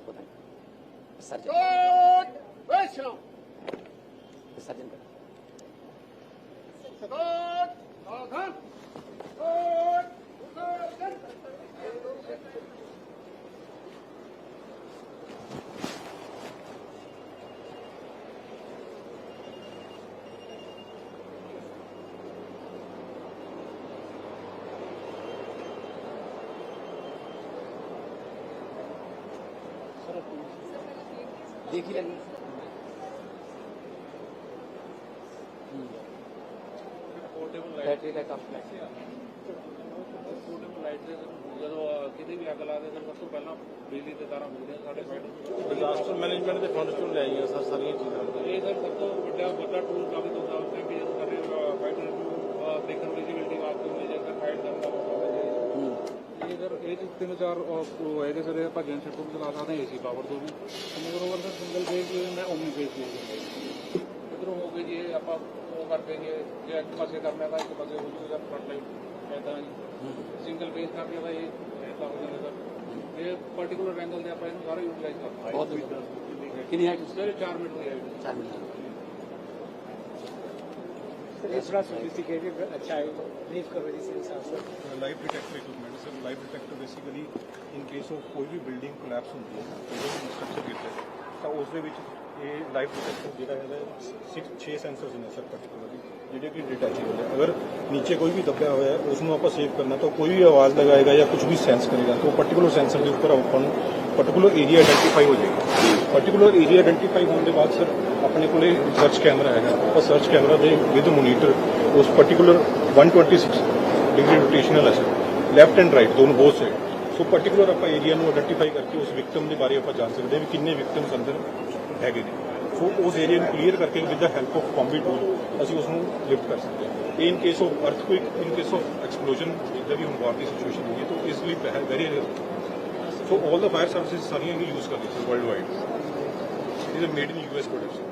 সর্বদাই surgeon battery ਦਾ ਕੰਮ ਲੈ ਜਦੋਂ ਕਿਤੇ ਵੀ ਅੱਗ ਲੱਗਦੇ ਸਰ ਉਸ ਤੋਂ ਪਹਿਲਾਂ ਬਿਜਲੀ ਦੇ ਤਾਰਾਂ ਹੁੰਦੀਆਂ ਸਾਡੇ ਪਿੰਡ। ਡਿਜ਼ਾਸਟਰ ਮੈਨੇਜਮੈਂਟ ਦੇ ਫੰਡ ਚੋਂ ਲੈ ਆਈਆਂ ਸਰ ਸਾਰੀਆਂ ਚੀਜ਼ਾਂ। ਇਹ ਸਰ ਸਭ ਤੋਂ ਵੱਡਾ ਵੱਡਾ ਟੂਲ ਸਾਬਿਤ ਹੁੰਦਾ ਉਸ ਟਾਈਮ ਵੀ ਜਦੋਂ ਸਾਡੇ ਫਾਈਟਰ ਨੂੰ ਦੇਖਣ ਵਿਜ਼ਿਬਿਲਟੀ ਵਾਸਤੇ ਮੇਜਰ ਫਾਈਟ ਕਰਨਾ ਇਹ ਸਰ ਇਹ ਤਿੰਨ ਚਾਰ ਹੈਗੇ ਸਰ ਆਪਾਂ ਜਨਰੇਟਰ ਤੋਂ ਚਲਾ ਸਕਦੇ ਹਾਂ ਏਸੀ ਪਾਵਰ ਤੋਂ ਵੀ। ਮਗਰ ਉਹ ਸਰ ਸਿੰਗਲ ਫੇਸ ਮੈਂ ਓਮਨੀ ਫੇਸ ਯੂਜ਼ ਕਰਦਾ ਇਧਰੋਂ ਹੋ ਗਏ ਜੀ ਆਪਾਂ ਕਰਦੇ ਜੀ ਜੇ ਇੱਕ ਪਾਸੇ ਕਰਨਾ ਤਾਂ ਇੱਕ ਪਾਸੇ ਹੋ ਜੂਗਾ ਫਰੰਟ ਲਾਈਨ ਐਦਾਂ ਜੀ ਸਿੰਗਲ ਫੇਜ਼ ਕਰਕੇ ਤਾਂ ਇਹ ਐਦਾਂ ਹੋ ਜਾਂਦਾ ਸਰ ਇਹ ਪਾਰਟਿਕੂਲਰ ਐਂਗਲ ਤੇ ਆਪਾਂ ਇਹਨੂੰ ਸਾਰਾ ਯੂਟਿਲਾਈਜ਼ ਕਰਦੇ बहुत बढ़िया कितनी हाइट ਸਰ 4 ਮਿੰਟ ਦੀ ਹੈ चार मिनट ये थोड़ा सोफिस्टिकेटेड अच्छा है ब्रीफ करो इस हिसाब से life detector equipment sir life detector basically in case of ਕੋਈ ਵੀ ਬਿਲਡਿੰਗ ਕੋਲੈਪਸ ਹੁੰਦੀ ਹੈ ਕੋਈ ਵੀ ਸਟਰਕਚਰ ਗਿਰਦਾ ਹੈ ਤਾਂ ਉਸ ਦੇ ਵਿੱਚ ਇਹ ਲਾਈਫ ਡਿਟੈਕਟਰ ਜਿਹੜਾ ਹੈਗਾ 6 6 ਸੈਂਸਰਸ ਨੇ ਸਰ ਪਾਰਟਿਕੂਲਰਲੀ ਜਿਹੜੇ ਕਿ ਡਿਟੈਚੇਬਲ ਹੈ ਅਗਰ ਨੀਚੇ ਕੋਈ ਵੀ ਦੱਬਿਆ ਹੋਇਆ ਹੈ ਉਸ ਨੂੰ ਆਪਾਂ ਸੇਵ ਕਰਨਾ ਤਾਂ ਕੋਈ ਵੀ ਆਵਾਜ਼ ਲਗਾਏਗਾ ਜਾਂ ਕੁਝ ਵੀ ਸੈਂਸ ਕਰੇਗਾ, ਤਾਂ ਉਹ ਪਾਰਟਿਕੂਲਰ ਸੈਂਸਰ ਦੇ ਉੱਪਰ ਆਪਾਂ ਨੂੰ ਪਾਰਟਿਕੂਲਰ ਏਰੀਆ ਆਇਡੈਂਟੀਫਾਈ ਹੋ ਜਾਏਗਾ। ਪਾਰਟਿਕੂਲਰ ਏਰੀਆ ਆਇਡੈਂਟੀਫਾਈ ਹੋਣ ਦੇ ਬਾਅਦ, ਸਰ, ਆਪਣੇ ਕੋਲੇ ਸਰਚ ਕੈਮਰਾ ਹੈਗਾ। ਆਪਾਂ ਸਰਚ ਕੈਮਰਾ ਦੇ ਵਿਦ ਮੋਨੀਟਰ ਉਸ ਪਾਰਟਿਕੂਲਰ 126 ਡਿਗਰੀ ਰੋਟੇਸ਼ਨਲ ਹੈ, ਸਰ। ਲੈਫਟ ਐਂਡ ਰਾਈਟ ਦੋਨੋਂ ਬੋਥ ਸਾਈਡ ਸੋ ਪਾਰਟਿਕੂਲਰ ਆਪਾਂ ਏਰੀਆ ਨੂੰ ਆਇਡੈਂਟੀਫਾਈ ਕਰਕੇ ਉਸ ਵਿਕਟਮ ਦੇ ਬਾਰੇ ਆਪਾਂ ਜਾਣ ਸਕਦੇ ਹਾਂ ਵੀ ਕਿੰਨੇ ਵਿਕਟਮਸ ਅੰਦਰ ਹੈਗੇ ਨੇ। ਸੋ ਉਸ ਏਰੀਆ ਨੂੰ ਕਲੀਅਰ ਕਰਕੇ with the help of combi tool ਅਸੀਂ ਉਸ ਨੂੰ ਲਿਫਟ ਕਰ ਸਕਦੇ ਹਾਂ। In case of earthquake in case of explosion ਜਿੱਦਾਂ ਵੀ ਹੁਣ ਦੀ ਸਿਚੁਏਸ਼ਨ ਹੋਈ ਤਾਂ ਇਸ ਲਈ ਪਹਿਲ very so all the fire services ਸਾਰੀਆਂ ਵੀ ਯੂਜ਼ ਕਰਦੀ ਸੀ world wide is a made in US production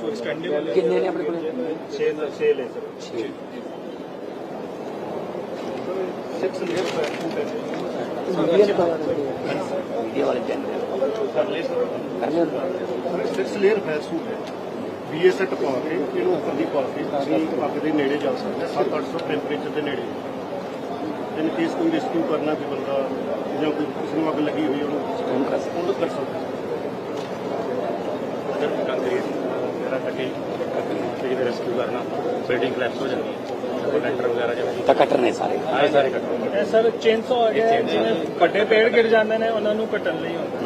so extendable ਕਿੰਨੇ ਨੇ ਆਪਣੇ ਕੋਲ? 6 6 ਲੈ ਸਰ। 6 6 ਲੀਟਰ ਮੀਡੀਆ ਵਾਲੇ ਚੈਨਲ ਸਿਕਸ ਦੀ। ਨੇੜੇ ਜਾ ਸਕਦੇ 7-800 ਟੈਂਪਰੇਚਰ ਦੇ ਨੇੜੇ। ਰੈਸਕਿਊ ਕਰਨਾ ਕੋਈ ਬੰਦਾ ਅੱਗ ਲੱਗੀ ਹੋਈ ਉਹਨੂੰ ਰੈਸਕਿਊ ਕਰਨਾ ਬਿਲਡਿੰਗ ਕਲੈਪਸ ਹੋ ਜਾਂਦੀ ਵਗੈਰਾ ਸਾਰੇ। ਹਾਂ ਸਾਰੇ ਸਰ ਚੇਨਸੋ ਆ ਗਿਆ ਜਿਵੇਂ ਵੱਡੇ ਪੇੜ ਗਿਰ ਜਾਂਦੇ ਨੇ ਉਹਨਾਂ ਨੂੰ ਕੱਟਣ ਲਈ ਹੁੰਦਾ।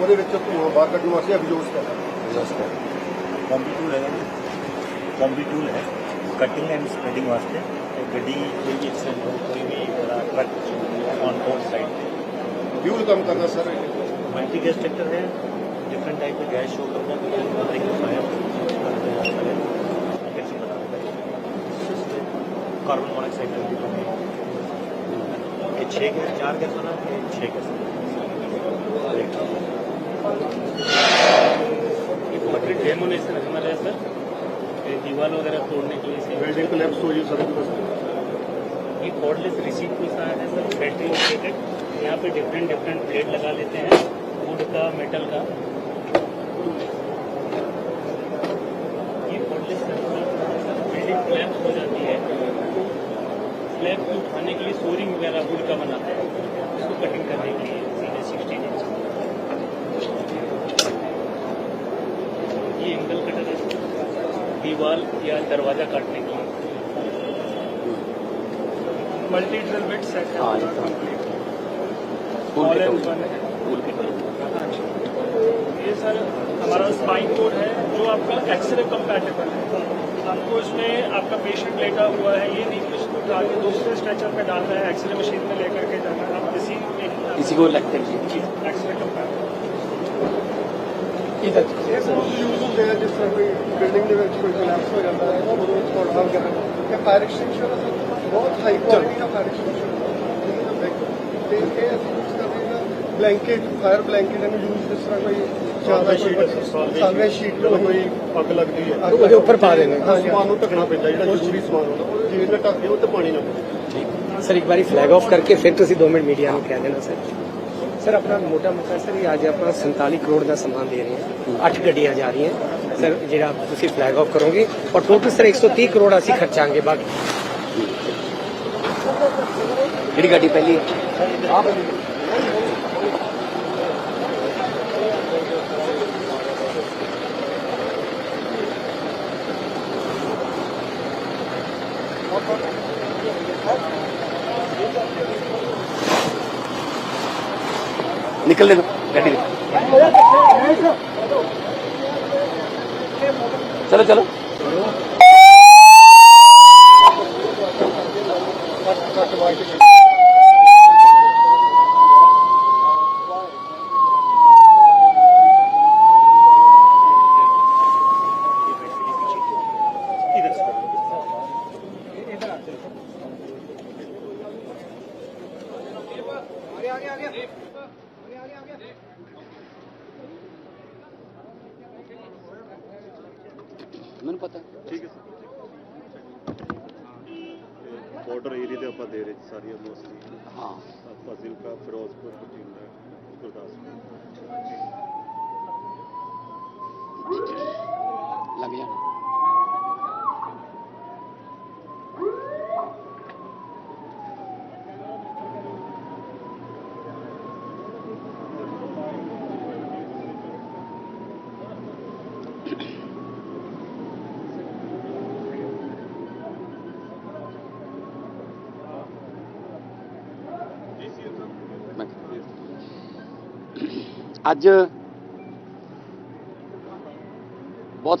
ਉਹਦੇ ਵਿੱਚ ਧੂਆਂ ਬਾਹਰ ਕੱਢਣ ਵਾਸਤੇ ਐਗਜ਼ੌਸਟ ਕਰਦਾ एग्जॉस्ट कर ਕੰਬੀ ਟੂਲ ਹੈਗਾ ਜੀ ਕੰਬੀ ਟੂਲ ਹੈ ਕਟਿੰਗ ਐਂਡ ਸਪਰੈਡਿੰਗ ਵਾਸਤੇ ਤੇ ਗੱਡੀ ਕੋਈ ਵੀ ਐਕਸੀਡੈਂਟ ਹੋ ਕੋਈ ਵੀ ਬੜਾ truck on board side fuel ਕੰਮ ਕਰਦਾ ਸਰ ਇਹ मल्टी गैस ट्रैक्टर है डिफरेंट टाइप का गैस शो करता है कोई फायर कार्बन मोनोऑक्साइड ये छः गैस चार गैस होना ये छः गैस एक कंप्लीट डेमोलेशन हमारे सर। दीवार वगैरह तोड़ने के लिए बिल्डिंग कोलैप्स हो रही सड़क ये कॉर्डलेस रिसीव कुछ आया है सर बैटरी लोकेटेड यहाँ पे डिफरेंट डिफरेंट प्लेट लगा लेते हैं वुड का मेटल का। ये कॉर्डलेस बिल्डिंग कोलैप्स हो जाती है। स्लैब को उठाने के लिए सोरिंग वगैरह वुड का बनाते हैं उसको कटिंग करने के लिए। दीवार या दरवाज़ा काटने के। लिए मल्टी ड्रिल बिट सेट। हाँ, ये तो- है। ये सर हमारा स्पाइन कोड है जो आपका एक्सरे कंपैटिबल है। आपको इसमें आपका पेशेंट लेटा हुआ है ये नहीं कि उसको उठा के दूसरे स्ट्रेचर पे डालना है एक्सरे मशीन में लेकर के जाना है। आप किसी को लगता है एक्सरे कंपैटिबल ਇਹਦਾ ਇਹ ਸਭ ਯੂਜ਼ ਹੁੰਦੇ ਆ ਜਿਸ ਤਰ੍ਹਾਂ ਕੋਈ ਬਿਲਡਿੰਗ ਦੇ ਵਿੱਚ ਕੋਈ ਕੋਲੈਪਸ ਹੋ ਜਾਂਦਾ ਹੈ ਉਦੋਂ ਥੋੜਾ ਵਗੈਰਾ ਇਹ ਫਾਇਰ ਐਕਸਟੈਂਸ਼ਨ ਬਹੁਤ ਹਾਈ ਕੁਆਲਿਟੀ ਦਾ ਫਾਇਰ ਐਕਸਟੈਂਸ਼ਨ ਤੇ ਇਹ ਅਸੀਂ ਯੂਜ਼ ਕਰਦੇ ਹਾਂ ਬਲੈਂਕਟ ਫਾਇਰ ਬਲੈਂਕਟ ਇਹਨੂੰ ਯੂਜ਼ ਜਿਸ ਤਰ੍ਹਾਂ ਕੋਈ ਜ਼ਿਆਦਾ ਸ਼ੀਟ ਸਾਲਵੇ ਸ਼ੀਟ ਜਦੋਂ ਕੋਈ ਅੱਗ ਲੱਗਦੀ ਹੈ। ਅੱਗ ਉਹਦੇ ਉੱਪਰ ਪਾ ਦੇਣਾ। ਹਾਂ ਸਮਾਨ ਨੂੰ ਢੱਕਣਾ ਪੈਂਦਾ ਜਿਹੜਾ ਜ਼ਰੂਰੀ ਸਮਾਨ ਹੁੰਦਾ ਉਹ ਜੇ ਨਾ ਢੱਕ ਦਿਓ ਤੇ ਪਾਣੀ ਨਾ ਸਰ ਇੱਕ ਵਾਰੀ ਫਲੈਗ ਆਫ ਕਰਕੇ ਫਿਰ ਤੁਸੀਂ 2 ਮਿੰਟ ਮੀਡੀਆ ਨੂੰ ਕਹਿ ਦੇਣਾ ਸਰ। ਸਰ ਆਪਣਾ ਮੋਟਾ ਮੋਟਾ ਸਰ ਇਹ ਅੱਜ ਆਪਾਂ 47 ਕਰੋੜ ਦਾ ਸਮਾਨ ਦੇ ਰਹੇ ਹਾਂ। 8 ਗੱਡੀਆਂ ਜਾ ਰਹੀਆਂ। ਸਰ ਜਿਹੜਾ ਤੁਸੀਂ ਫਲੈਗ ਆਫ ਕਰੋਗੇ ਔਰ ਟੋਟਲ ਸਰ 130 ਕਰੋੜ ਅਸੀਂ ਖਰਚਾਂਗੇ ਬਾਕੀ। ਜਿਹੜੀ ਗੱਡੀ ਪਹਿਲੀ? ਆਪ निकल ले गाड़ी चलो चलो bien. Adieu.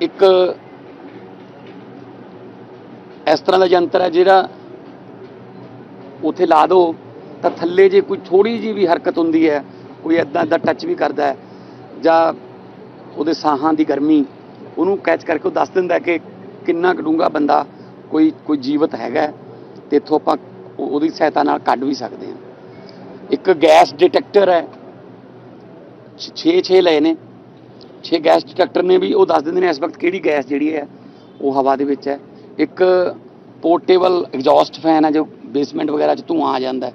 ਇੱਕ ਇਸ ਤਰ੍ਹਾਂ ਦਾ ਯੰਤਰ ਹੈ ਜਿਹੜਾ ਉਥੇ ਲਾ ਦੋ, ਤਾਂ ਥੱਲੇ ਜੇ ਕੋਈ ਥੋੜੀ ਜੀ ਵੀ ਹਰਕਤ ਹੁੰਦੀ ਹੈ, ਕੋਈ ਐਦਾਂ ਦਾ ਟੱਚ ਵੀ ਕਰਦਾ ਹੈ, ਜਾਂ ਉਹਦੇ ਸਾਹਾਂ ਦੀ ਗਰਮੀ, ਉਹਨੂੰ ਕੈਚ ਕਰਕੇ ਉਹ ਦੱਸ ਦਿੰਦਾ ਕਿ ਕਿੰਨਾ ਕਡੂੰਗਾ ਬੰਦਾ ਕੋਈ ਕੋਈ ਜੀਵਤ ਹੈਗਾ ਹੈ, ਤੇ ਇੱਥੋਂ ਆਪਾਂ ਉਹਦੀ ਸਹਾਇਤਾ ਨਾਲ ਕੱਢ ਵੀ ਸਕਦੇ ਹਾਂ। ਇੱਕ ਗੈਸ ਡਿਟੈਕਟਰ ਹੈ 6 6 ਲਏ ਨੇ। 6 ਗੈਸ ਡਿਟੈਕਟਰ ਨੇ ਵੀ ਉਹ ਦੱਸ ਦਿੰਦੇ ਨੇ ਇਸ ਵਕਤ ਕਿਹੜੀ ਗੈਸ ਜਿਹੜੀ ਹੈ, ਉਹ ਹਵਾ ਦੇ ਵਿੱਚ ਹੈ। ਇੱਕ ਪੋਰਟੇਬਲ ਐਗਜ਼ੌਸਟ ਫੈਨ ਹੈ ਜੋ ਬੇਸਮੈਂਟ ਵਗੈਰਾ 'ਚ ਧੂਆਂ ਆ ਜਾਂਦਾ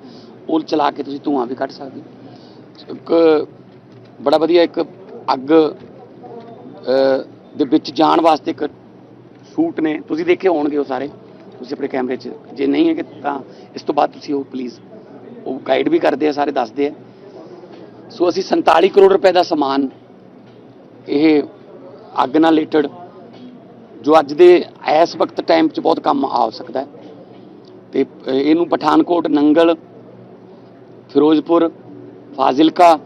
ਉਹ ਚਲਾ ਕੇ ਤੁਸੀਂ ਧੂਆਂ ਵੀ ਕੱਢ ਸਕਦੇ ਹੋ। ਇੱਕ ਬੜਾ ਵਧੀਆ ਇੱਕ ਅੱਗ ਦੇ ਵਿੱਚ ਜਾਣ ਵਾਸਤੇ ਇੱਕ ਸੂਟ ਨੇ, ਤੁਸੀਂ ਦੇਖੇ ਹੋਣਗੇ ਉਹ ਸਾਰੇ, ਤੁਸੀਂ ਆਪਣੇ ਕੈਮਰੇ 'ਚ। ਜੇ ਨਹੀਂ ਹੈ ਕਿ ਤਾਂ ਇਸ ਤੋਂ ਬਾਅਦ ਤੁਸੀਂ ਉਹ ਪਲੀਜ਼ ਉਹ ਗਾਈਡ ਵੀ ਕਰਦੇ ਆ, ਸਾਰੇ ਦੱਸਦੇ ਆ। ਸੋ ਅਸੀਂ 47 ਕਰੋੜ ਰੁਪਏ ਦਾ ਸਮਾਨ ਇਹ ਅੱਗ ਨਾਲ ਰਿਲੇਟਡ ਜੋ ਅੱਜ ਦੇ ਇਸ ਵਕਤ ਟਾਈਮ 'ਚ ਬਹੁਤ ਕੰਮ ਆ ਸਕਦਾ ਹੈ। ਤੇ ਇਹਨੂੰ ਪਠਾਨਕੋਟ, ਨੰਗਲ, ਫਿਰੋਜ਼ਪੁਰ, ਫਾਜ਼ਿਲਕਾ,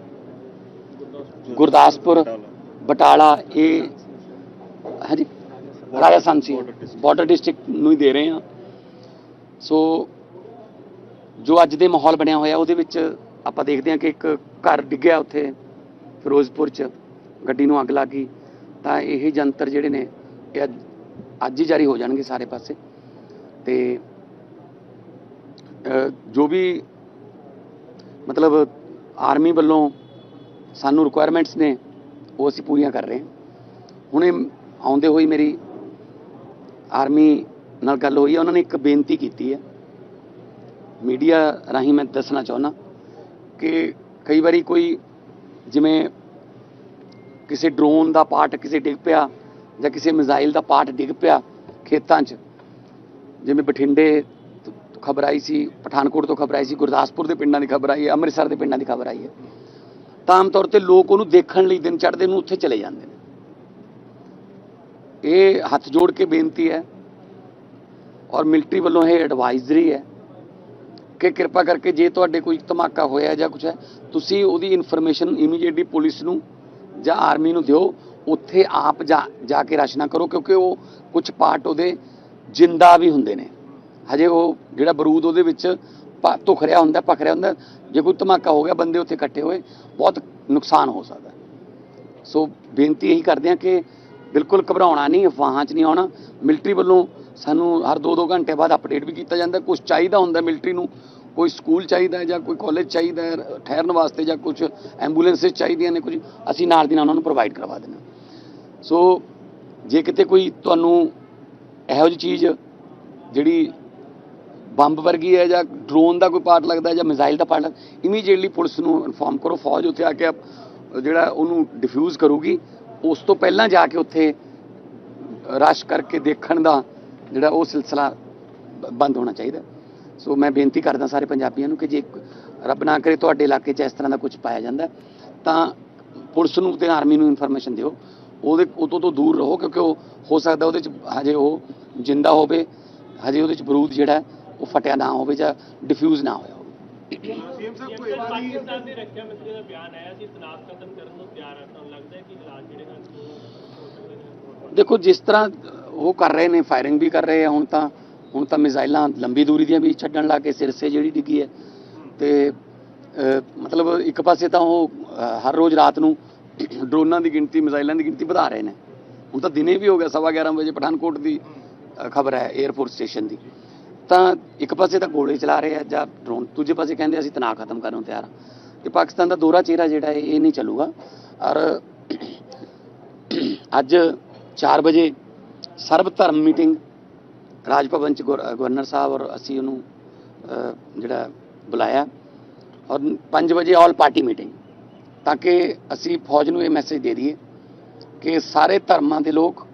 ਗੁਰਦਾਸਪੁਰ, ਬਟਾਲਾ, ਇਹ ਹਾਂਜੀ, ਰਾਜਸਥਾਨ ਸੀ। ਬਾਰਡਰ ਡਿਸਟ੍ਰਿਕਟ ਨੂੰ ਹੀ ਦੇ ਰਹੇ ਹਾਂ। ਸੋ ਜੋ ਅੱਜ ਦੇ ਮਾਹੌਲ ਬਣਿਆ ਹੋਇਆ, ਉਹਦੇ ਵਿੱਚ ਆਪਾਂ ਦੇਖਦੇ ਹਾਂ ਕਿ ਇੱਕ ਘਰ ਡਿੱਗਿਆ ਉੱਥੇ ਫਿਰੋਜ਼ਪੁਰ ਚ। ਗੱਡੀ ਨੂੰ ਅੱਗ ਲੱਗ ਗਈ, ਤਾਂ ਇਹ ਜੰਤਰ ਜਿਹੜੇ ਨੇ ਇਹ ਅੱਜ- ਅੱਜ ਹੀ ਜਾਰੀ ਹੋ ਜਾਣਗੇ ਸਾਰੇ ਪਾਸੇ। ਤੇ ਜੋ ਵੀ ਮਤਲਬ ਆਰਮੀ ਵੱਲੋਂ ਸਾਨੂੰ ਰਿਕੁਆਇਰਮੈਂਟਸ ਨੇ, ਉਹ ਅਸੀਂ ਪੂਰੀਆਂ ਕਰ ਰਹੇ ਹਾਂ। ਹੁਣੇ ਆਉਂਦੇ ਹੋਈ ਮੇਰੀ ਆਰਮੀ ਨਾਲ ਗੱਲ ਹੋਈ ਹੈ, ਉਹਨਾਂ ਨੇ ਇੱਕ ਬੇਨਤੀ ਕੀਤੀ ਹੈ। ਮੀਡੀਆ ਰਾਹੀਂ ਮੈਂ ਦੱਸਣਾ ਚਾਹੁੰਦਾ ਕਿ ਕਈ ਵਾਰੀ ਕੋਈ ਜਿਵੇਂ ਕਿਸੇ ਡਰੋਨ ਦਾ ਪਾਰਟ ਕਿਸੇ ਡਿੱਗ ਪਿਆ ਜਾਂ ਕਿਸੇ ਮਿਜ਼ਾਈਲ ਦਾ ਪਾਰਟ ਡਿੱਗ ਪਿਆ ਖੇਤਾਂ 'ਚ। ਜਿਵੇਂ ਬਠਿੰਡੇ ਖਬਰ ਆਈ ਸੀ, ਪਠਾਨਕੋਟ ਤੋਂ ਖਬਰ ਆਈ ਸੀ, ਗੁਰਦਾਸਪੁਰ ਦੇ ਪਿੰਡਾਂ ਦੀ ਖਬਰ ਆਈ ਹੈ, ਅੰਮ੍ਰਿਤਸਰ ਦੇ ਪਿੰਡਾਂ ਦੀ ਖਬਰ ਆਈ ਹੈ। ਤਾਂ ਆਮ ਤੌਰ ਤੇ ਲੋਕ ਉਹਨੂੰ ਦੇਖਣ ਲਈ ਦਿਨ ਚੜ੍ਹਦੇ ਨੂੰ ਉੱਥੇ ਚਲੇ ਜਾਂਦੇ ਨੇ। ਇਹ ਹੱਥ ਜੋੜ ਕੇ ਬੇਨਤੀ ਹੈ ਔਰ ਮਿਲਟਰੀ ਵੱਲੋਂ ਇਹ ਐਡਵਾਈਜ਼ਰੀ ਹੈ ਕਿ ਕਿਰਪਾ ਕਰਕੇ ਜੇ ਤੁਹਾਡੇ ਕੋਈ ਧਮਾਕਾ ਹੋਇਆ ਜਾਂ ਕੁਝ ਹੈ, ਤੁਸੀਂ ਉਹਦੀ ਇਨਫੋਰਮੇਸ਼ਨ ਇਮੀਡੀਏਟਲੀ ਪੁਲਿਸ ਨੂੰ ਜਾਂ ਆਰਮੀ ਨੂੰ ਦਿਓ, ਉੱਥੇ ਆਪ ਜਾ ਕੇ ਰਸ਼ ਕਰੋ, ਕਿਉਂਕਿ ਉਹ ਕੁਝ ਪਾਰਟ ਉਹਦੇ ਜਿੰਦਾ ਵੀ ਹੁੰਦੇ ਨੇ। ਹਜੇ ਉਹ ਜਿਹੜਾ ਬਰੂਦ ਉਹਦੇ ਵਿੱਚ ਪ- ਧੁਖ ਰਿਹਾ ਹੁੰਦਾ ਪਕ ਰਿਹਾ ਹੁੰਦਾ, ਜੇ ਕੋਈ ਧਮਾਕਾ ਹੋ ਗਿਆ, ਬੰਦੇ ਉੱਥੇ ਇਕੱਠੇ ਹੋਏ, ਬਹੁਤ ਨੁਕਸਾਨ ਹੋ ਸਕਦਾ। ਸੋ ਬੇਨਤੀ ਇਹੀ ਕਰਦੇ ਹਾਂ ਕਿ ਬਿਲਕੁਲ ਘਬਰਾਉਣਾ ਨਹੀਂ, ਅਫਵਾਹਾਂ 'ਚ ਨਹੀਂ ਆਉਣਾ। ਮਿਲਟਰੀ ਵੱਲੋਂ ਸਾਨੂੰ ਹਰ 2-2 ਘੰਟੇ ਬਾਅਦ ਅਪਡੇਟ ਵੀ ਕੀਤਾ ਜਾਂਦਾ। ਕੁਝ ਚਾਹੀਦਾ ਹੁੰਦਾ ਮਿਲਟਰੀ ਨੂੰ ਕੋਈ ਸਕੂਲ ਚਾਹੀਦਾ ਹੈ ਜਾਂ ਕੋਈ ਕਾਲਜ ਚਾਹੀਦਾ ਹੈ, ਠਹਿਰਨ ਵਾਸਤੇ ਜਾਂ ਕੁਝ ਐਂਬੂਲੈਂਸਸ ਚਾਹੀਦੀਆਂ ਨੇ ਕੁਝ, ਅਸੀਂ ਨਾਲ ਦੀ ਨਾਲ ਉਹਨਾਂ ਨੂੰ ਪ੍ਰੋਵਾਈਡ ਕਰਵਾ ਦਿੰਦੇ ਹਾਂ। ਸੋ ਜੇ ਕਿਤੇ ਕੋਈ ਤੁਹਾਨੂੰ ਇਹੋ ਜਿਹੀ ਚੀਜ਼ ਜਿਹੜੀ ਬੰਬ ਵਰਗੀ ਹੈ ਜਾਂ ਡਰੋਨ ਦਾ ਕੋਈ ਪਾਰਟ ਲੱਗਦਾ ਜਾਂ ਮਿਜ਼ਾਈਲ ਦਾ ਪਾਰਟ ਇਮੀਡੀਏਟਲੀ ਪੁਲਿਸ ਨੂੰ ਇਨਫੋਰਮ ਕਰੋ, ਫੌਜ ਉੱਥੇ ਆ ਕੇ ਜਿਹੜਾ ਉਹਨੂੰ ਡਿਫਿਊਜ਼ ਕਰੂਗੀ, ਉਸ ਤੋਂ ਪਹਿਲਾਂ ਜਾ ਕੇ ਉੱਥੇ ਰਸ਼ ਕਰਕੇ ਦੇਖਣ ਦਾ ਜਿਹੜਾ ਉਹ ਸਿਲਸਿਲਾ ਬ- ਬੰਦ ਹੋਣਾ ਚਾਹੀਦਾ ਸੋ ਮੈਂ ਬੇਨਤੀ ਕਰਦਾ ਸਾਰੇ ਪੰਜਾਬੀਆਂ ਨੂੰ ਕਿ ਜੇ ਰੱਬ ਨਾ ਕਰੇ ਤੁਹਾਡੇ ਇਲਾਕੇ 'ਚ ਇਸ ਤਰ੍ਹਾਂ ਦਾ ਕੁਝ ਪਾਇਆ ਜਾਂਦਾ ਤਾਂ ਪੁਲਿਸ ਨੂੰ ਤੇ ਆਰਮੀ ਨੂੰ ਇਨਫੋਰਮੇਸ਼ਨ ਦਿਓ। ਉਹਦੇ ਉਤੋਂ ਤੋਂ ਦੂਰ ਰਹੋ ਕਿਉਂਕਿ ਉਹ ਹੋ ਸਕਦਾ ਉਹਦੇ 'ਚ ਹਜੇ ਉਹ ਜਿੰਦਾ ਹੋਵੇ ਹਜੇ ਉਹਦੇ 'ਚ ਬਰੂਦ ਜਿਹੜਾ ਉਹ ਫਟਿਆ ਨਾ ਹੋਵੇ ਜਾਂ ਡਿਫਿਊਜ਼ ਨਾ ਹੋਇਆ ਹੋਵੇ। ਪਾਕਿਸਤਾਨ ਦੇ ਰੱਖਿਆ ਮੰਤਰੀ ਦਾ ਬਿਆਨ ਆਇਆ ਸੀ ਤਨਾਜ਼ ਖਤਮ ਕਰਨ ਨੂੰ ਤਿਆਰ ਹੈ ਤੁਹਾਨੂੰ ਲੱਗਦਾ ਹੈ ਕਿ ਹਾਲਾਤ ਜਿਹੜੇ ਹਨ ਹੋ ਸਕਦੇ ਨੇ ਦੇਖੋ ਜਿਸ ਤਰ੍ਹਾਂ ਉਹ ਕਰ ਰਹੇ ਨੇ ਫਾਇਰਿੰਗ ਵੀ ਕਰ ਰਹੇ ਆ ਹੁਣ ਤਾਂ। ਹੁਣ ਤਾਂ ਮਿਜ਼ਾਈਲਾਂ ਲੰਬੀ ਦੂਰੀ ਦੀਆਂ ਵੀ ਛੱਡਣ ਲਾ ਕੇ ਸਿਰਸੇ ਜਿਹੜੀ ਡਿੱਗੀ ਹੈ। ਤੇ ਮਤਲਬ ਇੱਕ ਪਾਸੇ ਤਾਂ ਉਹ ਹਰ ਰੋਜ਼ ਰਾਤ ਨੂੰ ਡਰੋਨਾਂ ਦੀ ਗਿਣਤੀ, ਮਿਜ਼ਾਈਲਾਂ ਦੀ ਗਿਣਤੀ ਵਧਾ ਰਹੇ ਨੇ। ਹੁਣ ਤਾਂ ਦਿਨੇ ਵੀ ਹੋ ਗਿਆ, ਸਵਾ 11 ਵਜੇ ਪਠਾਨਕੋਟ ਦੀ ਖਬਰ ਹੈ 에ਅਰਫੋਰਸ ਸਟੇਸ਼ਨ ਦੀ। ਤਾਂ ਇੱਕ ਪਾਸੇ ਤਾਂ ਗੋਲੇ ਚਲਾ ਰਹੇ ਆ, ਜਾਂ ਡਰੋਨ ਦੂਜੇ ਪਾਸੇ ਕਹਿੰਦੇ ਅਸੀਂ ਤਣਾਅ ਖਤਮ ਕਰਨ ਨੂੰ ਤਿਆਰ ਹਾਂ ਤੇ ਪਾਕਿਸਤਾਨ ਦਾ ਦੋਹਰਾ ਚਿਹਰਾ ਜਿਹੜਾ ਹੈ, ਇਹ ਨਹੀਂ ਚੱਲੂਗਾ। ਔਰ ਅੱਜ 4 ਵਜੇ ਸਰਬ ਧਰਮ ਮੀਟਿੰਗ ਰਾਜ ਭਵਨ ਚ ਗਵਰ- ਗਵਰਨਰ ਸਾਹਿਬ ਔਰ ਅਸੀਂ ਉਹਨੂੰ ਜਿਹੜਾ ਬੁਲਾਇਆ ਔਰ 5 ਵਜੇ ਆਲ ਪਾਰਟੀ ਮੀਟਿੰਗ ਤਾਂ ਕਿ ਅਸੀਂ ਫੌਜ ਨੂੰ ਇਹ ਮੈਸੇਜ ਦੇ ਦਈਏ ਕਿ ਸਾਰੇ ਧਰਮਾਂ ਦੇ ਲੋਕ,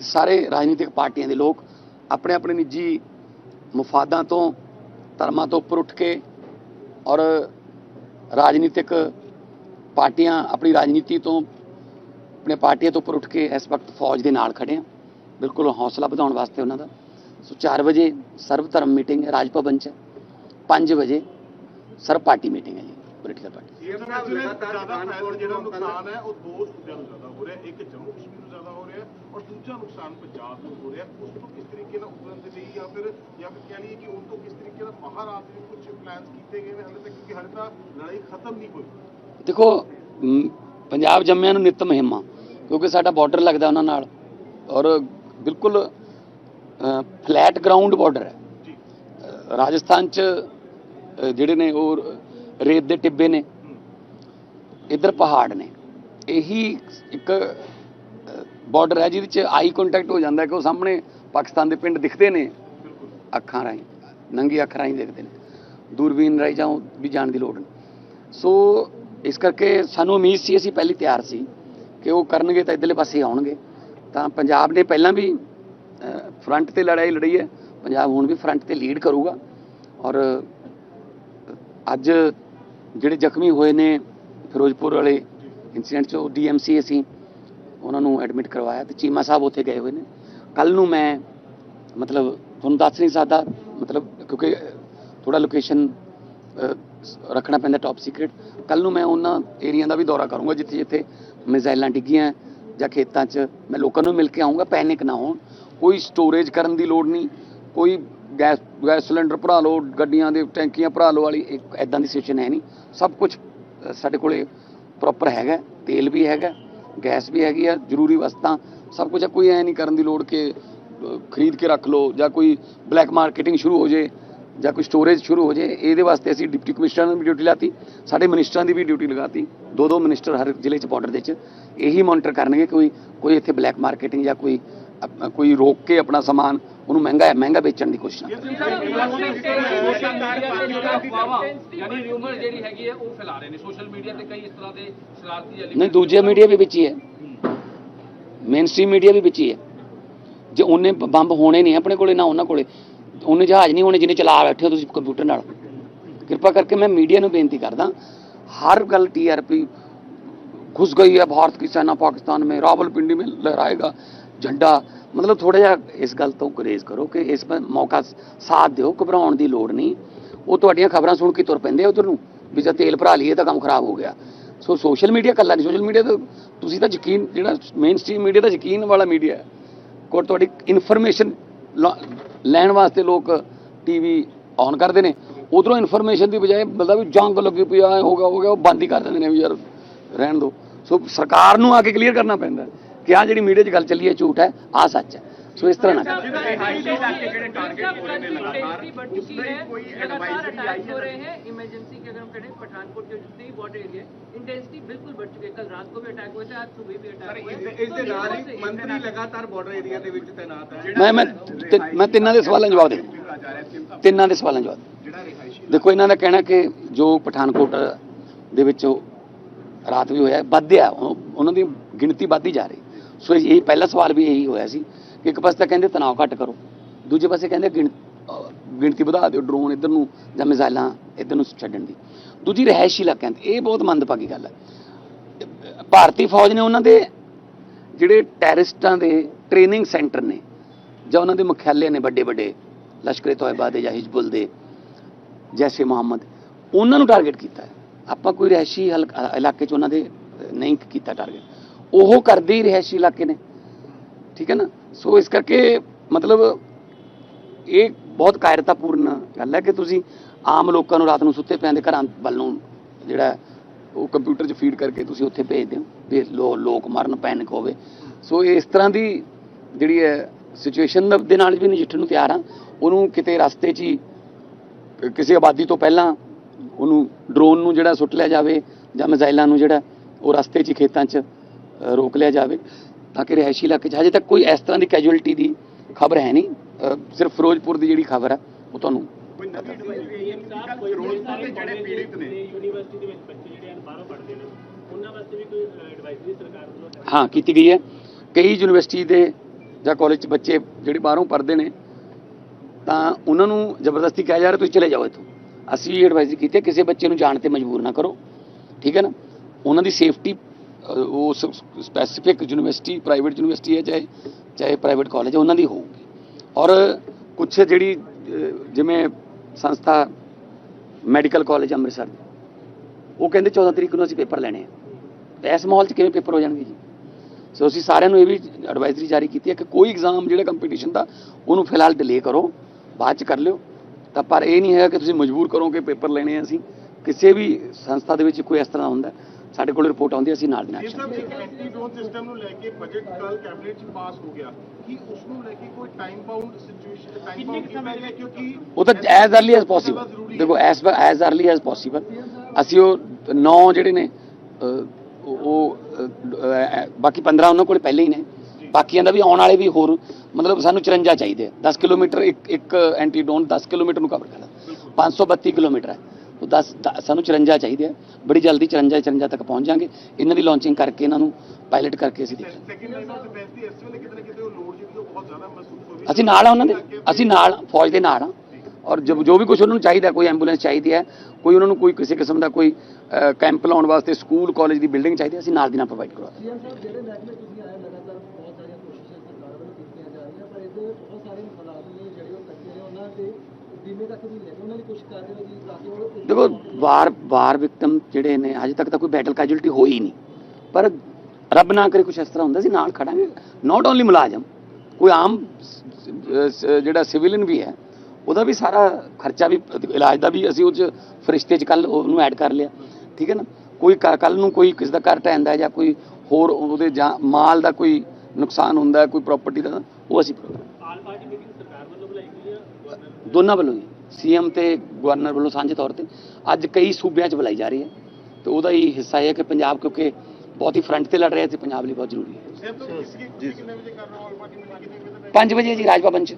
ਸਾਰੇ ਰਾਜਨੀਤਿਕ ਪਾਰਟੀਆਂ ਦੇ ਲੋਕ ਆਪਣੇ ਆਪਣੇ ਨਿੱਜੀ ਮਫਾਦਾਂ ਤੋਂ, ਧਰਮਾਂ ਤੋਂ ਉੱਪਰ ਉੱਠ ਕੇ ਔਰ ਰਾਜਨੀਤਿਕ ਪਾਰਟੀਆਂ ਆਪਣੀ ਰਾਜਨੀਤੀ ਤੋਂ, ਆਪਣੇ ਪਾਰਟੀਆਂ ਤੋਂ ਉੱਪਰ ਉੱਠ ਕੇ ਇਸ ਵਕਤ ਫੌਜ ਦੇ ਨਾਲ ਖੜੇ ਆ ਬਿਲਕੁਲ ਹੌਸਲਾ ਵਧਾਉਣ ਵਾਸਤੇ ਉਹਨਾਂ ਦਾ। ਸੋ 4 ਵਜੇ ਸਰਵ ਧਰਮ ਮੀਟਿੰਗ ਹੈ ਰਾਜ ਭਵਨ ਚ 5 ਵਜੇ ਸਰਬ ਪਾਰਟੀ ਮੀਟਿੰਗ ਹੈ ਜੀ ਪੋਲੀਟੀਕਲ ਪਾਰਟੀ ਜ਼ਿਆਦਾ ਫਾਇਦਾ ਜਿਹੜਾ ਨੁਕਸਾਨ ਹੈ ਉਹ ਦੋ ਸੂਬਿਆਂ ਨੂੰ ਜ਼ਿਆਦਾ ਹੋ ਰਿਹਾ ਇੱਕ ਜੰਮੂ ਕਸ਼ਮੀਰ ਨੂੰ ਜ਼ਿਆਦਾ ਹੋ ਰਿਹਾ ਔਰ ਦੂਜਾ ਨੁਕਸਾਨ ਪੰਜਾਬ ਨੂੰ ਹੋ ਰਿਹਾ। ਉਸ ਤੋਂ ਕਿਸ ਤਰੀਕੇ ਨਾਲ ਉਬਰਨ ਦੇ ਲਈ ਜਾਂ ਫਿਰ ਜਾਂ ਫਿਰ ਕਹਿ ਲਈਏ ਕਿ ਉਸ ਤੋਂ ਕਿਸ ਤਰੀਕੇ ਨਾਲ ਮਹਾਰਾਜ ਦੇ ਕੁਝ ਪਲਾਨਸ ਕੀਤੇ ਗਏ ਨੇ ਹਾਲੇ ਤੱਕ ਕਿਉਂਕਿ ਹਾਲੇ ਤਾਂ ਲੜਾਈ ਖਤਮ ਨਹੀਂ ਹੋਈ। ਦੇਖੋ ਪੰਜਾਬ ਜੰਮਿਆਂ ਨੂੰ ਨਿਤ ਮਹਿਮਾ ਕਿਉਂਕਿ ਸਾਡਾ ਬਾਰਡਰ ਲੱਗਦਾ ਉਹਨਾਂ ਨਾਲ ਔਰ ਬਿਲਕੁਲ ਫਲੈਟ ਗਰਾਊਂਡ ਬਾਰਡਰ ਹੈ। ਰਾਜਸਥਾਨ ਚ ਜਿਹੜੇ ਨੇ ਉਹ ਰੇਤ ਦੇ ਟਿੱਬੇ ਨੇ। ਇੱਧਰ ਪਹਾੜ ਨੇ। ਇਹੀ ਇੱਕ ਬਾਰਡਰ ਹੈ ਜਿਹਦੇ ਚ ਆਈ ਕੰਟੈਕਟ ਹੋ ਜਾਂਦਾ ਕਿ ਉਹ ਸਾਹਮਣੇ ਪਾਕਿਸਤਾਨ ਦੇ ਪਿੰਡ ਦਿਖਦੇ ਨੇ। ਅੱਖਾਂ ਰਾਹੀਂ ਨੰਗੀ ਅੱਖ ਰਾਹੀਂ ਦਿਖਦੇ ਨੇ। ਦੂਰਬੀਨ ਰਾਹੀਂ ਜਾਂ ਵੀ ਜਾਣ ਦੀ ਲੋੜ ਨਹੀਂ। ਸੋ ਇਸ ਕਰਕੇ ਸਾਨੂੰ ਉਮੀਦ ਸੀ ਅਸੀਂ ਪਹਿਲੀ ਤਿਆਰ ਸੀ ਕਿ ਉਹ ਕਰਨਗੇ ਤਾਂ ਇਧਰਲੇ ਪਾਸੇ ਆਉਣਗੇ। ਤਾਂ ਪੰਜਾਬ ਨੇ ਪਹਿਲਾਂ ਵੀ ਫਰੰਟ ਤੇ ਲੜਾਈ ਲੜੀ ਹੈ। ਪੰਜਾਬ ਹੁਣ ਵੀ ਫਰੰਟ ਤੇ ਲੀਡ ਕਰੂਗਾ। ਔਰ, ਅੱਜ ਜਿਹੜੇ ਜ਼ਖਮੀ ਹੋਏ ਨੇ ਫਿਰੋਜ਼ਪੁਰ ਵਾਲੇ ਇਨਸੀਡੈਂਟ 'ਚ ਉਹ ਡੀਐਮਸੀ ਅਸੀਂ ਉਹਨਾਂ ਨੂੰ ਐਡਮਿਟ ਕਰਵਾਇਆ ਤੇ ਚੀਮਾ ਸਾਹਿਬ ਉੱਥੇ ਗਏ ਹੋਏ ਨੇ। ਕੱਲ ਨੂੰ ਮੈਂ ਮਤਲਬ ਤੁਹਾਨੂੰ ਦੱਸ ਨਹੀਂ ਸਕਦਾ, ਮਤਲਬ ਕਿਉਂਕਿ ਥੋੜਾ ਲੋਕੇਸ਼ਨ ਰੱਖਣਾ ਪੈਂਦਾ ਟੌਪ ਸੀਕ੍ਰੀਟ ਕੱਲ ਨੂੰ ਮੈਂ ਉਹਨਾਂ ਏਰੀਆ ਦਾ ਵੀ ਦੌਰਾ ਕਰੂੰਗਾ ਜਿੱਥੇ ਜਿੱਥੇ ਮਿਜ਼ਾਈਲਾਂ ਡਿੱਗੀਆਂ ਜਾਂ ਖੇਤਾਂ 'ਚ ਮੈਂ ਲੋਕਾਂ ਨੂੰ ਮਿਲ ਕੇ ਆਉਂਗਾ ਪੈਨਿਕ ਨਾ ਹੋਣ। ਕੋਈ ਸਟੋਰੇਜ ਕਰਨ ਦੀ ਲੋੜ ਨਹੀਂ, ਕੋਈ ਗੈਸ ਗੈਸ ਸਿਲੰਡਰ ਭਰਾ ਲਓ, ਗੱਡੀਆਂ ਦੇ ਟੈਂਕੀਆਂ ਭਰਾ ਲਓ ਵਾਲੀ, ਇੱਕ ਐਦਾਂ ਦੀ ਸਿਚੁਏਸ਼ਨ ਹੈ ਨਹੀਂ। ਸਭ ਕੁਝ ਸਾਡੇ ਕੋਲੇ ਪ੍ਰੋਪਰ ਹੈਗਾ ਤੇਲ ਵੀ ਹੈਗਾ ਗੈਸ ਵੀ ਹੈਗੀ ਆ ਜ਼ਰੂਰੀ ਵਸਤਾਂ, ਸਭ ਕੁਝ ਕੋਈ ਐ ਨਹੀਂ ਕਰਨ ਦੀ ਲੋੜ ਕਿ ਖਰੀਦ ਕੇ ਰੱਖ ਲਓ ਜਾਂ ਕੋਈ ਬਲੈਕ ਮਾਰਕੀਟਿੰਗ ਸ਼ੁਰੂ ਹੋ ਜੇ ਜਾਂ ਕੋਈ ਸਟੋਰੇਜ ਸ਼ੁਰੂ ਹੋ ਜੇ। ਇਹਦੇ ਵਾਸਤੇ ਅਸੀਂ ਡਿਪਟੀ ਕਮਿਸ਼ਨਰ ਨੂੰ ਵੀ ਡਿਊਟੀ ਲਾਤੀ, ਸਾਡੇ ਮਿਨਿਸਟਰਾਂ ਦੀ ਵੀ ਡਿਊਟੀ ਲਗਾਤੀ। ਦੋ ਦੋ ਮਿਨਿਸਟਰ ਹਰ ਜ਼ਿਲ੍ਹੇ 'ਚ ਬਾਰਡਰ ਦੇ 'ਚ ਇਹੀ ਮੋਨੀਟਰ ਕਰਨਗੇ ਕੋਈ ਕੋਈ ਇੱਥੇ ਬਲੈਕ ਮਾਰਕੀਟਿੰਗ ਜਾਂ ਕੋਈ ਕੋਈ ਰੋਕ ਕੇ ਆਪਣਾ ਸਮਾਨ ਉਹਨੂੰ ਮਹਿੰਗਾ ਮਹਿੰਗਾ ਵੇਚਣ ਦੀ ਕੋਸ਼ਿਸ਼ ਨਾ ਕਰੇ ਯਾਨੀ ਰਿਊਮਰ ਜਿਹੜੀ ਹੈਗੀ ਹੈ ਉਹ ਫੈਲਾ ਰਹੇ ਨੇ ਸੋਸ਼ਲ ਮੀਡੀਆ ਤੇ ਕਈ ਇਸ ਤਰ੍ਹਾਂ ਦੇ ਸ਼ਰਾਰਤੀ ਐਲੀਮੈਂਟ ਨਹੀਂ ਦੂਜੇ ਮੀਡੀਆ ਵੀ ਵਿੱਚ ਹੀ ਹੈ ਮੇਨ ਸਟ੍ਰੀਮ ਮੀਡੀਆ ਵੀ ਵਿੱਚ ਹੀ ਹੈ ਜੇ ਉਹਨੇ ਬ- ਬੰਬ ਹੋਣੇ ਨਹੀਂ ਆਪਣੇ ਕੋਲੇ ਨਾ ਉਹਨਾਂ ਕੋਲੇ ਉਹਨੇ ਜਹਾਜ਼ ਨਹੀਂ ਹੋਣੇ ਜਿਹਨੇ ਚਲਾ ਬੈਠੇ ਹੋ ਤੁਸੀਂ ਕੰਪਿਊਟਰ ਨਾਲ ਕਿਰਪਾ ਕਰਕੇ ਮੈਂ ਮੀਡੀਆ ਨੂੰ ਬੇਨਤੀ ਕਰਦਾ ਹਰ ਗੱਲ ਟੀਆਰਪੀ घुस गई है भारत की सेना पाकिस्तान में रावलपिंडी में लहराएगा ਝੰਡਾ, ਮਤਲਬ ਥੋੜਾ ਜਿਹਾ ਇਸ ਗੱਲ ਤੋਂ ਗੁਰੇਜ਼ ਕਰੋ ਕਿ ਇਸ ਮੌਕਾ ਸਾਥ ਦਿਓ, ਘਬਰਾਉਣ ਦੀ ਲੋੜ ਨਹੀਂ। ਉਹ ਤੁਹਾਡੀਆਂ ਖਬਰਾਂ ਸੁਣ ਕੇ ਤੁਰ ਪੈਂਦੇ ਆ ਉਧਰ ਨੂੰ, ਵੀ ਜੇ ਤੇਲ ਭਰਾ ਲਈਏ ਤਾਂ ਕੰਮ ਖਰਾਬ ਹੋ ਗਿਆ। ਸੋ ਸੋਸ਼ਲ ਮੀਡੀਆ ਕੱਲਾ ਨਹੀਂ, ਸੋਸ਼ਲ ਮੀਡੀਆ ਤਾਂ ਤੁਸੀਂ ਤਾਂ ਯਕੀਨ, ਜਿਹੜਾ ਮੇਨ ਸਟ੍ਰੀਮ ਮੀਡੀਆ ਦਾ ਯਕੀਨ ਵਾਲਾ ਮੀਡੀਆ ਹੈ। ਕੋਲ ਤੁਹਾਡੀ ਇਨਫੋਰਮੇਸ਼ਨ ਲੈਣ ਵਾਸਤੇ ਲੋਕ ਟੀਵੀ ਔਨ ਕਰਦੇ ਨੇ। ਉਧਰੋਂ ਇਨਫੋਰਮੇਸ਼ਨ ਦੀ ਬਜਾਏ ਮਤਲਬ ਵੀ ਜੰਗ ਲੱਗੀ ਪਈ ਹੋ ਗਿਆ ਹੋ ਗਿਆ, ਉਹ ਬੰਦ ਹੀ ਕਰ ਦਿੰਦੇ ਨੇ ਵੀ ਯਾਰ, ਰਹਿਣ ਦਿਓ ਸੋ ਸਰਕਾਰ ਨੂੰ ਆ ਕੇ ਕਲੀਅਰ ਕਰਨਾ ਪੈਂਦਾ। ਕਿ ਆ ਜਿਹੜੀ ਮੀਡੀਆ 'ਚ ਗੱਲ ਚੱਲੀ ਹੈ ਝੂਠ ਹੈ ਆ ਸੱਚ ਹੈ। ਸੋ ਇਸ ਤਰ੍ਹਾਂ ਨਾ ਮੈਂ ਮੈਂ ਮੈਂ ਤਿੰਨਾਂ ਦੇ ਸਵਾਲਾਂ ਜਵਾਬ ਦੇ ਤਿੰਨਾਂ ਦੇ ਸਵਾਲਾਂ ਜਵਾਬ ਦੇਖੋ ਇਹਨਾਂ ਦਾ ਕਹਿਣਾ ਕਿ ਜੋ ਪਠਾਨਕੋਟ ਦੇ ਵਿੱਚ ਰਾਤ ਵੀ ਹੋਇਆ ਵੱਧਿਆ ਉਹਨਾਂ ਦੀ ਗਿਣਤੀ ਵੱਧਦੀ ਜਾ ਰਹੀ। ਸੋ ਇਹ ਪਹਿਲਾ ਸਵਾਲ ਵੀ ਇਹੀ ਹੋਇਆ ਸੀ ਕਿ ਇੱਕ ਪਾਸੇ ਤਾਂ ਕਹਿੰਦੇ ਤਣਾਅ ਘੱਟ ਕਰੋ, ਦੂਜੇ ਪਾਸੇ ਕਹਿੰਦੇ ਗਿਣ- ਗਿਣਤੀ ਵਧਾ ਦਿਓ ਡਰੋਨ ਇੱਧਰ ਨੂੰ ਜਾਂ ਮਿਜ਼ਾਈਲਾਂ ਇੱਧਰ ਨੂੰ ਛੱਡਣ ਦੀ। ਦੂਜੀ ਰਿਹਾਇਸ਼ੀ ਇਲਾਕਿਆਂ ਤੇ, ਇਹ ਬਹੁਤ ਮੰਦਭਾਗੀ ਗੱਲ ਹੈ। ਭਾਰਤੀ ਫੌਜ ਨੇ ਉਹਨਾਂ ਦੇ ਜਿਹੜੇ ਟੈਰਰਿਸਟਾਂ ਦੇ ਟ੍ਰੇਨਿੰਗ ਸੈਂਟਰ ਨੇ ਜਾਂ ਉਹਨਾਂ ਦੇ ਮੁਖਿਆਲੇ ਨੇ ਵੱਡੇ ਵੱਡੇ ਲਸ਼ਕਰੇ ਤੋਇਬਾ ਦੇ ਜਾਂ ਹਿਜਬੁਲ ਦੇ, ਜੈਸੇ ਮੁਹੰਮਦ, ਉਹਨਾਂ ਨੂੰ ਟਾਰਗੇਟ ਕੀਤਾ ਆਪਾਂ ਕੋਈ ਰਿਹਾਇਸ਼ੀ ਹਲਕ- ਇਲਾਕੇ 'ਚ ਉਹਨਾਂ ਦੇ ਨਹੀਂ ਕੀਤਾ ਟਾਰਗੇਟ ਉਹ ਕਰਦੇ ਹੀ ਰਿਹਾਇਸ਼ੀ ਇਲਾਕੇ ਨੇ। ਠੀਕ ਹੈ ਨਾ? ਸੋ ਇਸ ਕਰਕੇ ਮਤਲਬ ਇਹ ਬਹੁਤ ਕਾਇਰਤਾਪੂਰਨ ਗੱਲ ਹੈ ਕਿ ਤੁਸੀਂ ਆਮ ਲੋਕਾਂ ਨੂੰ ਰਾਤ ਨੂੰ ਸੁੱਤੇ ਪਿਆਂ ਦੇ ਘਰਾਂ ਵੱਲ ਨੂੰ ਜਿਹੜਾ ਉਹ ਕੰਪਿਊਟਰ 'ਚ ਫੀਡ ਕਰਕੇ ਤੁਸੀਂ ਉੱਥੇ ਭੇਜਦੇ ਹੋ ਵੀ ਲੋ, ਲੋਕ ਮਰਨ ਪੈਨਿਕ ਹੋਵੇ। ਸੋ ਇਸ ਤਰ੍ਹਾਂ ਦੀ ਜਿਹੜੀ ਹੈ ਸਿਚੁਏਸ਼ਨ ਦੇ ਨਾਲ ਵੀ ਨਜਿੱਠਣ ਨੂੰ ਤਿਆਰ ਆ। ਉਹਨੂੰ ਕਿਤੇ ਰਸਤੇ 'ਚ ਹੀ, ਕਿਸੇ ਆਬਾਦੀ ਤੋਂ ਪਹਿਲਾਂ ਉਹਨੂੰ ਡਰੋਨ ਨੂੰ ਜਿਹੜਾ ਸੁੱਟ ਲਿਆ ਜਾਵੇ ਜਾਂ ਮਿਜ਼ਾਈਲਾਂ ਨੂੰ ਜਿਹੜਾ ਉਹ ਰਸਤੇ 'ਚ ਹੀ ਖੇਤਾਂ 'ਚ ਰੋਕ ਲਿਆ ਜਾਵੇ ਤਾਂ ਕਿ ਰਿਹਾਇਸ਼ੀ ਇਲਾਕੇ 'ਚ ਹਜੇ ਤੱਕ ਕੋਈ ਇਸ ਤਰ੍ਹਾਂ ਦੀ ਕੈਜੂਅਲਟੀ ਦੀ ਖਬਰ ਹੈ ਨਹੀਂ। ਸਿਰਫ ਫਿਰੋਜ਼ਪੁਰ ਦੀ ਜਿਹੜੀ ਖਬਰ ਹੈ ਉਹ ਤੁਹਾਨੂੰ ਕੋਈ ਨਵੀਂ ਐਡਵਾਈਜ਼ਰੀ ਫਿਰੋਜ਼ਪੁਰ ਦੇ ਜਿਹੜੇ ਪੀੜਿਤ ਨੇ। ਯੂਨੀਵਰਸਿਟੀ ਦੇ ਵਿੱਚ ਬੱਚੇ ਜਿਹੜੇ ਹਨ ਬਾਹਰੋਂ ਪੜ੍ਹਦੇ ਨੇ। ਉਹਨਾਂ ਵਾਸਤੇ ਵੀ ਕੋਈ ਐਡਵਾਈਜ਼ਰੀ ਸਰਕਾਰ ਵੱਲੋਂ ਹੈ ਕੀਤੀ ਗਈ ਹੈ। ਕਈ ਯੂਨੀਵਰਸਿਟੀ ਦੇ ਜਾਂ ਕਾਲਜ 'ਚ ਬੱਚੇ ਜਿਹੜੇ ਬਾਹਰੋਂ ਪੜ੍ਹਦੇ ਨੇ ਤਾਂ ਉਹਨਾਂ ਨੂੰ ਜ਼ਬਰਦਸਤੀ ਕਿਹਾ ਜਾ ਰਿਹਾ ਤੁਸੀਂ ਚਲੇ ਜਾਓ ਇੱਥੋਂ। ਅਸੀਂ ਐਡਵਾਈਜ਼ਰੀ ਕੀਤੀ ਹੈ ਕਿਸੇ ਬੱਚੇ ਨੂੰ ਜਾਣ ਤੇ ਮਜਬੂਰ ਨਾ ਕਰੋ। ਠੀਕ ਹੈ ਨਾ? ਉਹਨਾਂ ਦੀ ਸੇਫਟੀ ਉਹ ਸਪੈਸੀਫਿਕ ਯੂਨੀਵਰਸਿਟੀ ਪ੍ਰਾਈਵੇਟ ਯੂਨੀਵਰਸਿਟੀ ਹੈ, ਚਾਹੇ ਚਾਹੇ ਪ੍ਰਾਈਵੇਟ ਕਾਲਜ ਹੈ, ਉਹਨਾਂ ਦੀ ਹੋਊਗੀ। ਔਰ ਕੁਝ ਜਿਹੜੀ ਜਿਵੇਂ ਸੰਸਥਾ ਮੈਡੀਕਲ ਕਾਲਜ ਅੰਮ੍ਰਿਤਸਰ ਉਹ ਕਹਿੰਦੇ 14 ਤਰੀਕ ਨੂੰ ਅਸੀਂ ਪੇਪਰ ਲੈਣੇ ਆ। ਤੇ ਇਸ ਮਾਹੌਲ 'ਚ ਕਿਵੇਂ ਪੇਪਰ ਹੋ ਜਾਣਗੇ ਜੀ? ਸੋ ਅਸੀਂ ਸਾਰਿਆਂ ਨੂੰ ਇਹ ਵੀ ਐਡਵਾਈਜ਼ਰੀ ਜਾਰੀ ਕੀਤੀ ਹੈ ਕਿ ਕੋਈ ਐਗਜ਼ਾਮ ਜਿਹੜਾ ਕੰਪੀਟੀਸ਼ਨ ਦਾ, ਉਹਨੂੰ ਫਿਲਹਾਲ ਡਿਲੇ ਕਰੋ, ਬਾਅਦ 'ਚ ਕਰ ਲਿਓ। ਤਾਂ ਪਰ ਇਹ ਨਹੀਂ ਹੈਗਾ ਕਿ ਤੁਸੀਂ ਮਜਬੂਰ ਕਰੋ ਕਿ ਪੇਪਰ ਲੈਣੇ ਆ ਅਸੀਂ। ਕਿਸੇ ਵੀ ਸੰਸਥਾ ਦੇ ਵਿੱਚ ਕੋਈ ਇਸ ਤਰ੍ਹਾਂ ਹੁੰਦਾ। ਸਾਡੇ ਕੋਲ ਰਿਪੋਰਟ ਆਉਂਦੀ ਅਸੀਂ ਨਾਲ ਦੀ ਨਾਲ ਐਕਸ਼ਨ ਲੈਂਦੇ ਡਰੋਨ ਸਿਸਟਮ ਨੂੰ ਲੈ ਕੇ ਬਜਟ ਕੱਲ ਕੈਬਨਿਟ ਚ ਪਾਸ ਹੋ ਗਿਆ। ਕਿ ਉਸ ਨੂੰ ਲੈ ਕੇ ਕੋਈ time bound situation time bound ਕਿਵੇਂ ਹੈ? ਕਿਉਂਕਿ ਉਹ ਤਾਂ ਐਜ਼ अर्ਲੀ ਐਜ਼ ਪੋਸੀਬਲ ਦੇਖੋ as as early as possible ਅਸੀਂ ਉਹ ਨੌ ਜਿਹੜੇ ਨੇ ਉਹ ਬਾਕੀ 15 ਉਹਨਾਂ ਕੋਲ ਪਹਿਲੇ ਹੀ ਨੇ। ਬਾਕੀਆਂ ਦਾ ਵੀ ਆਉਣ ਵਾਲੇ ਵੀ ਹੋਰ ਮਤਲਬ ਸਾਨੂੰ 54 ਚਾਹੀਦੇ 10 ਕਿਲੋਮੀਟਰ ਇੱਕ ਇੱਕ ਐਂਟੀ ਡੋਨ 10 ਕਿਲੋਮੀਟਰ ਨੂੰ ਕਵਰ ਕਰਦਾ 532 ਕਿਲੋਮੀਟਰ ਹੈ। ਉਹ 10 ਦ- ਸਾਨੂੰ 54 ਚਾਹੀਦੇ ਆ ਬੜੀ ਜਲਦੀ 54 54 ਤੱਕ ਪਹੁੰਚ ਜਾਾਂਗੇ। ਇਹਨਾਂ ਦੀ ਲਾਂਚਿੰਗ ਕਰਕੇ ਇਹਨਾਂ ਨੂੰ ਪਾਇਲਟ ਕਰਕੇ ਅਸੀਂ ਦੇਖਾਂਗੇ। ਅਸੀਂ ਨਾਲ ਆ ਉਹਨਾਂ ਦੇ। ਅਸੀਂ ਨਾਲ ਫੌਜ ਦੇ ਨਾਲ ਆ। ਔਰ ਜੋ ਜੋ ਵੀ ਕੁਝ ਉਹਨਾਂ ਨੂੰ ਚਾਹੀਦਾ ਕੋਈ ਐਂਬੂਲੈਂਸ ਚਾਹੀਦੀ ਹੈ ਕੋਈ ਉਹਨਾਂ ਨੂੰ ਕੋਈ ਕਿਸੇ ਕਿਸਮ ਦਾ ਕੋਈ ਕੈਂਪ ਲਾਉਣ ਵਾਸਤੇ ਸਕੂਲ ਕਾਲਜ ਦੀ ਬਿਲਡਿੰਗ ਚਾਹੀਦੀ ਹੈ ਅਸੀਂ ਨਾਲ ਦੀ ਨਾਲ ਪ੍ਰੋਵਾਈਡ ਕਰਵਾ ਸੀਐਮ ਸਾਹਿਬ ਜਿਹੜੇ ਮਹਿਕਮੇ ਤੁਸੀਂ ਆਏ ਲਗਾਤਾਰ ਬਹੁਤ ਸਾਰੀਆਂ ਕੋਸ਼ਿਸ਼ਾਂ ਸਰਕਾਰ ਵੱਲੋਂ ਕੀਤੀਆਂ ਜਾ ਰਹੀਆਂ ਪਰ ਇਹਦੇ ਬਹੁਤ ਸਾਰੇ ਹਾਲਾਤ ਨੇ ਜਿਹੜੇ ਉਹ ਕੱਚੇ ਨੇ ਉਹਨਾਂ ਦੇ ਬੀਮੇ ਤੱਕ ਵੀ ਲੈ ਕੇ ਉਹਨਾਂ ਦੀ ਕੋਸ਼ਿਸ਼ ਕਰ ਰਹੇ ਹੋ ਦੇਖੋ ਵਾਰ ਵਾਰ ਵਿਕਟਮ ਜਿਹੜੇ ਨੇ ਅਜੇ ਤੱਕ ਤਾਂ ਕੋਈ ਬੈਟਲ ਕੈਜੂਅਲਟੀ ਹੋਈ ਨਹੀਂ। ਪਰ ਰੱਬ ਨਾ ਕਰੇ ਕੁਝ ਇਸ ਤਰ੍ਹਾਂ ਹੁੰਦਾ ਸੀ ਨਾਲ ਖੜਾਂਗੇ। ਨਾਟ ਓਨਲੀ ਮੁਲਾਜ਼ਮ ਕੋਈ ਆਮ ਜਿਹੜਾ ਸਿਵਿਲੀਅਨ ਵੀ ਹੈ ਉਹਦਾ ਵੀ ਸਾਰਾ ਖਰਚਾ ਵੀ ਇਲਾਜ ਦਾ ਵੀ ਅਸੀਂ ਉਹ 'ਚ ਫਰਿਸ਼ਤੇ 'ਚ ਕੱਲ ਉਹਨੂੰ ਐਡ ਕਰ ਲਿਆ। ਠੀਕ ਹੈ ਨਾ? ਕੋਈ ਕੱਲ ਨੂੰ ਕੋਈ ਕਿਸੇ ਦਾ ਘਰ ਹੈ ਜਾਂ ਕੋਈ ਹੋਰ ਉਹਦੇ ਜਾਂ ਮਾਲ ਦਾ ਕੋਈ ਨੁਕਸਾਨ ਹੁੰਦਾ ਕੋਈ ਪ੍ਰਾਪਰਟੀ ਦਾ ਉਹ ਅਸੀਂ ਪ੍ਰੋਗਰਾਮ ਆਲ ਪਾਰਟੀ ਮੀਟਿੰਗ ਸਰਕਾਰ ਵੱਲੋਂ ਬੁਲਾਈ ਗਈ ਹੈ ਗਵਰਨਰ ਦੋਨਾਂ ਵੱਲੋਂ ਹੀ ਸੀਐਮ ਤੇ ਗਵਰਨਰ ਵੱਲੋਂ ਸਾਂਝੇ ਤੌਰ ਤੇ। ਅੱਜ ਕਈ ਸੂਬਿਆਂ 'ਚ ਬੁਲਾਈ ਜਾ ਰਹੀ ਹੈ। ਤੇ ਉਹਦਾ ਹੀ ਹਿੱਸਾ ਹੈ ਕਿ ਪੰਜਾਬ ਕਿਉਂਕਿ ਬਹੁਤ ਹੀ ਫਰੰਟ ਤੇ ਲੜ ਰਿਹਾ ਤੇ ਪੰਜਾਬ ਲਈ ਬਹੁਤ ਜ਼ਰੂਰੀ ਹੈ। ਸੇਮ ਤੋਂ ਕਿਸ ਕੀ ਕਿੰਨੇ ਵਜੇ ਕਰ ਰਹੇ ਹੋ? ਆਲ ਪਾਰਟੀ ਮੀਟਿੰਗ ਕਿੰਨੇ ਵਜੇ ਤੱਕ? 5 ਵਜੇ ਜੀ ਰਾਜ ਭਵਨ 'ਚ।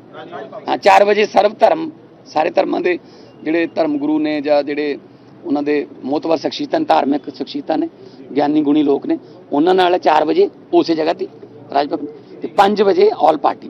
ਹਾਂ 4 ਵਜੇ ਸਰਵ ਧਰਮ ਸਾਰੇ ਧਰਮਾਂ ਦੇ ਜਿਹੜੇ ਧਰਮ ਗੁਰੂ ਨੇ ਜਾਂ ਜਿਹੜੇ ਉਹਨਾਂ ਦੇ ਮੋਤਵਰ ਸ਼ਖਸੀਅਤਾਂ ਧਾਰਮਿਕ ਸ਼ਖਸੀਅਤਾਂ ਨੇ ਗਿਆਨੀ ਗੁਣੀ ਲੋਕ ਨੇ ਉਹਨਾਂ ਨਾਲ 4 ਵਜੇ ਉਸੇ ਜਗ੍ਹਾ ਤੇ ਰਾਜ ਭਵਨ ਤੇ 5 ਵਜੇ ਆਲ ਪਾਰਟੀ